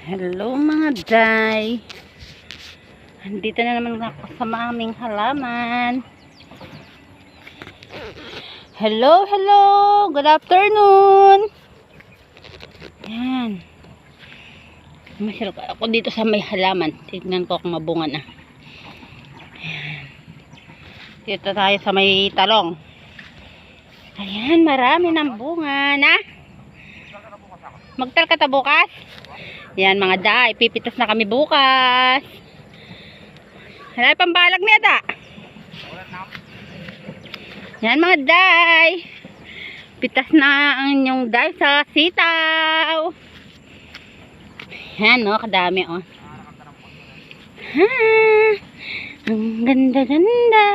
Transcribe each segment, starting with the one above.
Hello mga day. Andito na naman ako sa aming halaman. Hello, hello. Good afternoon. Yan. Masyal ako dito sa may halaman. Tignan ko kung mabunga na. Ayan. Dito tayo sa may talong. Ayan, marami ng bunga na. Magtal ka ta bukas? Yan mga da, ipipitas na kami bukas. Wala pang balag niya da. Yan mga day. Pitas na ang inyong day sa sitaw. Yan no, kadami oh. Ha, ang ganda-ganda.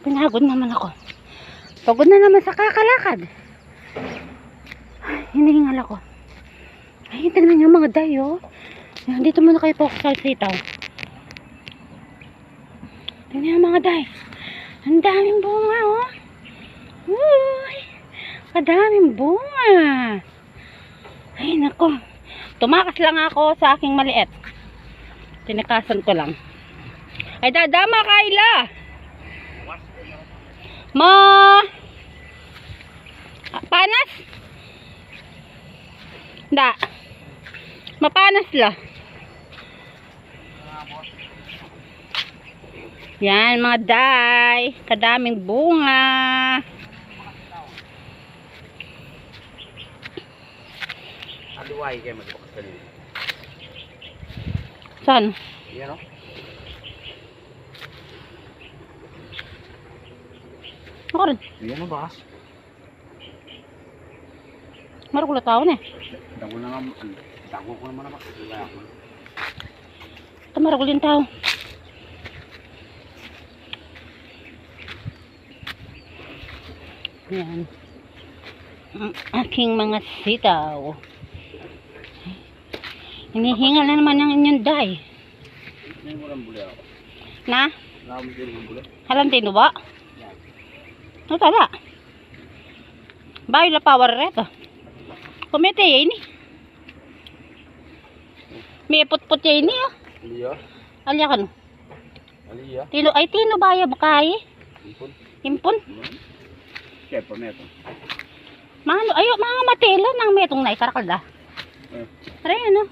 Pinagod naman ako. Pagod na naman sa kakalakad. Hinihingal ako. Ay, tignan niyo mga dayo. Yan, dito muna kayo po sa sitaw. Tignan niyo mga day. Ang daming bunga, oh. Uy, kadaming bunga. Ay, nako. Tumakas lang ako sa aking maliit. Tinakasan ko lang. Ay, dadama, Kayla. Ma! Ah, Panas? Da. Mapanas la. Yan mga day. Kadaming bunga. Aluway kayo magbukas kanina. Saan? Yan o. Ako rin. Yan o bakas. Marukula tao na eh. Dago na nga. ano, Dago ko naman naman. Ako. Ito marukula yung tao. Yan. Ang aking mga sitaw. Hinihingal na naman ng inyong day. Ako. Na? Nakam din ba? Ano tala? Bayo la power reto. Kumete ini. May put-put ya ini oh. Aliya. Alya kan. Aliya. Tino ay tino baya bakay. Ipon. Impon. Kaya pa meto. Mano ayo mga matela nang metong na ikarakal da. Eh. Are ano?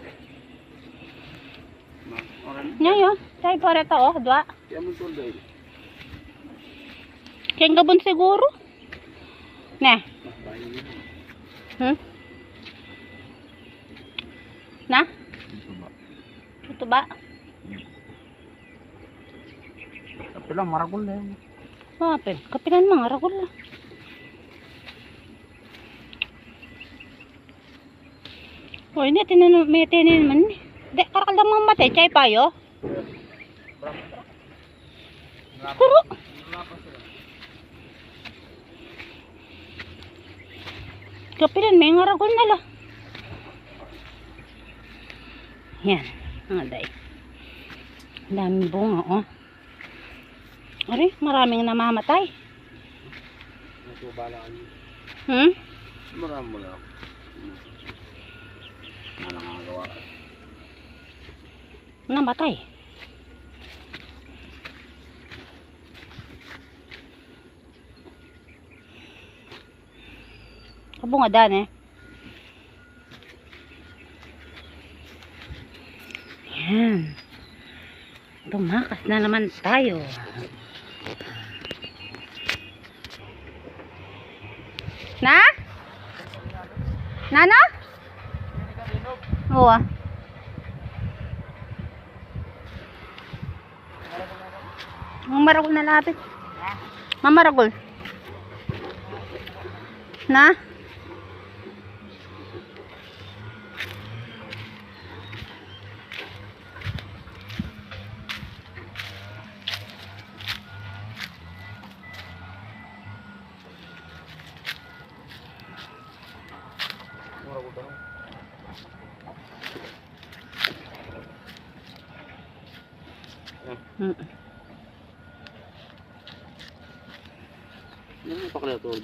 Oran. Nya yo. Tay pare ta oh, dua. Kaya mo tulda yun. Keng gabon siguro. Niya. Hmm? Na? Ito ba? Ito ba? Tapi lang maragol na yun. Mapin. Kapilan mga ragol lang. Oh, ini tinan may tinin man. De karakal lang mga mate, chay pa yo. Kuro. Kapilan may nga ragol na la. Yan, Ang daming bunga, oh. Ari, maraming namamatay. Natubala ka niyo. Hmm? Marami mo lang. Ano nga gawa? Namatay. Kabungadan eh. Yan. Tumakas na naman tayo. Na? Nana? Oo ah. Mamaragol na lapit. Mamaragol. Na? Mm. Ano paklatod?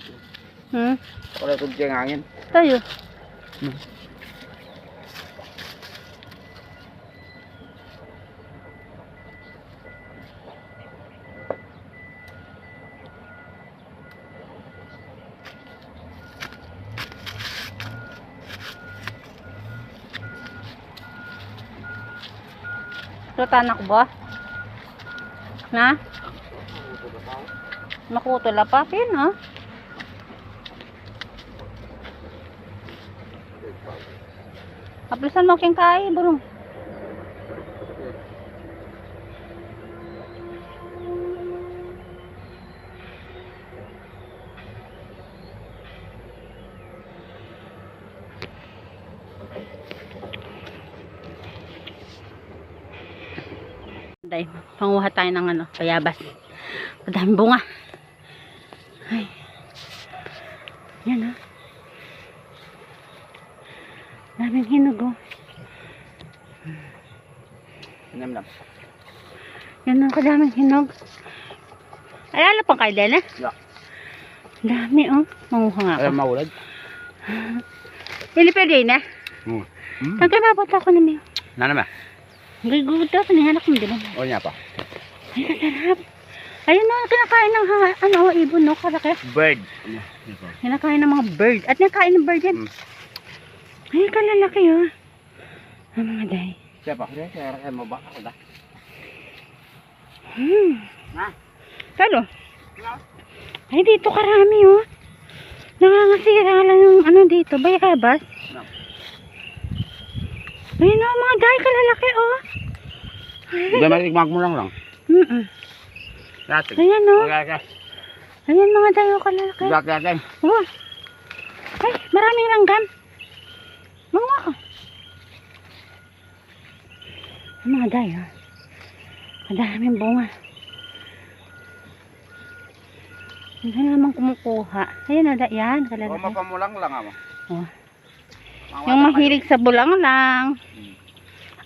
Hmm? Paklatod kaya ngangin. Tayo. Hmm. Tutan ako ba? Na? Makutula pa. Pin, ha? Aplisan mo king kay, burong. Day, panguha tayo ng ano, payabas. Madaming bunga. Ay. Yan ah. Daming hinog oh. Inam lang. Yan ang kadaming hinog. Alala pang kayo din eh? Yeah. Dami oh. Manguha nga Ay, ako. maulad. Pili pwede na. Hmm. Hmm. Pag mabot ako na may. Nana ma? Gagawin daw. Panihanak mo din. O niya pa. Ay, kasarap. Ayun na, kinakain ng hanga, ano, ibon, no? Kalaki. Bird. Ano? Kinakain ng mga bird. At nakain ng bird yan. Hmm. Ay, kalalaki, oh. Ang mga day. Siya pa. Siya. Siya, mo ba? Ako da. Hmm. Ha? Kalo? Ay, dito karami, oh. Nangangasira lang yung ano dito. Bayabas. Ayun, oh, mga day, kalalaki, oh. Hindi, maligmag mo lang lang. Mm-mm. Dati. Ayan, oh. Okay, okay. Ayan, mga day, oh, kalalaki. Dati, dati. Oh. Ay, maraming langgam. Mga. Ang mga day, ha? Madaming bunga. Hindi naman kumukuha. Na, da, yan. O, Kalalaki. mapamulang lang ako. Oh. Yung mahilig sa bulang lang. Hmm.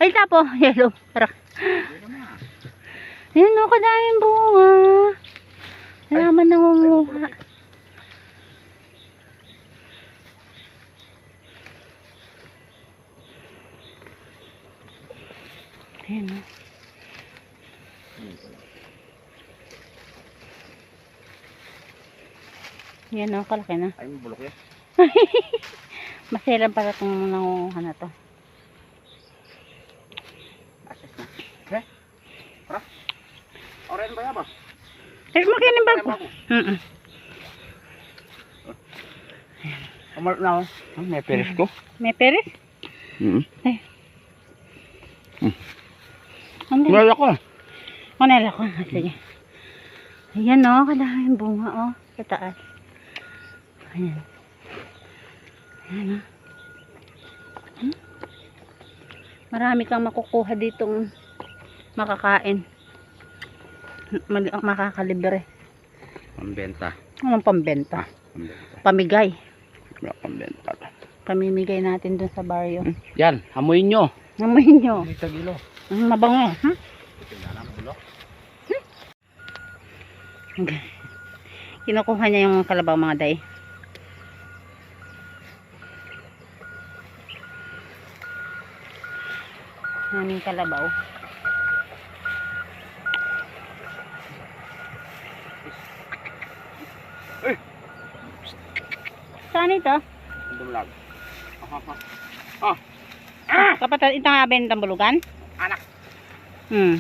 Ay, tapo. Yellow. Tara. Ayun, no, kadaming bunga. Wala naman nangunguha. Ayun, no. Yan, no, kalaki na. Ay, bulok yan. Maselan pala itong nangunguha na to. Asis na. Okay. Tara. Oren ba yaba? Eh, makinig ba ko? Oren mo? Mm Kamal na ako. Ah, May peris ko. May peres? Hmm. Ano? Wala ko. Kunela ko. Ah, Sige. Ayan o, oh, kadaming bunga o. Oh, sa taas. Ayan. Ayan o. Hmm? Marami kang makukuha ditong makakain. Makakalibre. Pambenta. Anong pambenta? Pambenta. Pamigay. Wala pambenta. Pamimigay natin dun sa baryo. Yan, hamuin nyo. Namuhin nyo. Dito gilo. Ang mabango. Ha? Okay. Kinukuha niya yung kalabaw mga day. Naming kalabaw. Eh! Saan ito? Dumlag. Kapatid, ito nga bentang bulugan? Anak. Hmm.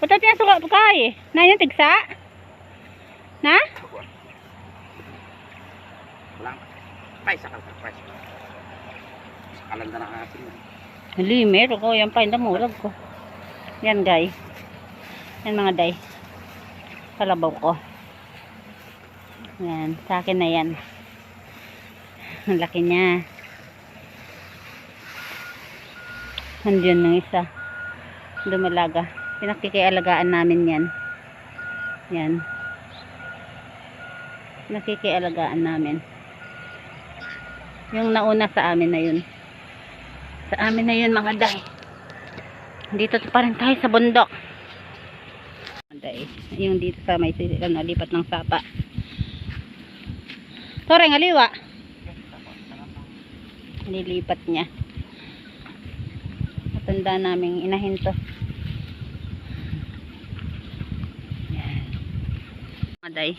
Pata tinasuka ka eh. Na yung tigsa? Na? Walang. Pay, sakal ka. Pay. Sakalan na nakasin. Hali, meron ko. Yan pa, yung murag ko. Yan, guys. Yan, mga day. Kalabaw ko. Yan, sa akin na yan. Ang laki niya. Nandiyan ng isa. Dumalaga. Pinakikialagaan namin yan. Yan. Pinakikialagaan namin. Yung nauna sa amin na yun. Sa amin na yun mga day. Dito pa rin tayo sa bundok. Day. Yung dito sa may ano, lipat ng sapa. Tore, ngaliwa. Nilipat niya. Matanda naming inahin to. Mga day.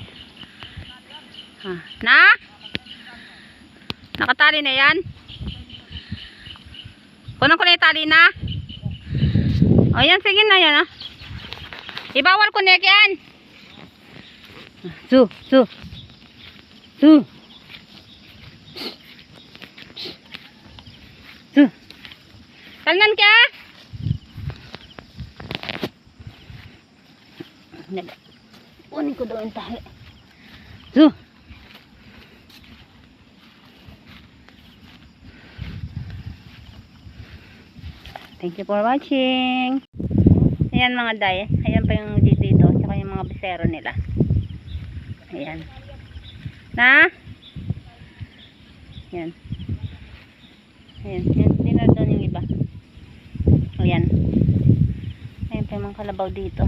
Ha. Na? Nakatali na yan? Kunan ko na yung tali na. O yan, sige na yan ah. Ibawal ko nek yan. Su, su. Su. Su. Talnan ka? Nag- Kunin ko doon tali. Su. Thank you for watching. Ayan mga day. Ayan pa yung dito. Tsaka yung mga bisero nila. Ayan. Na? Ayan. Ayan. Ayan. Dinar doon yung iba. Ayan. Ayan pa yung mga kalabaw dito.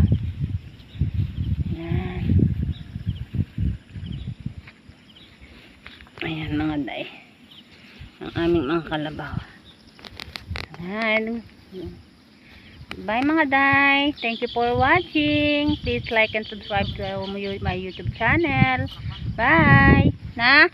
Ayan. Ayan mga day. Ang aming mga kalabaw. Ayan. Bye mga day. Thank you for watching. Please like and subscribe to my YouTube channel. Bye. Na?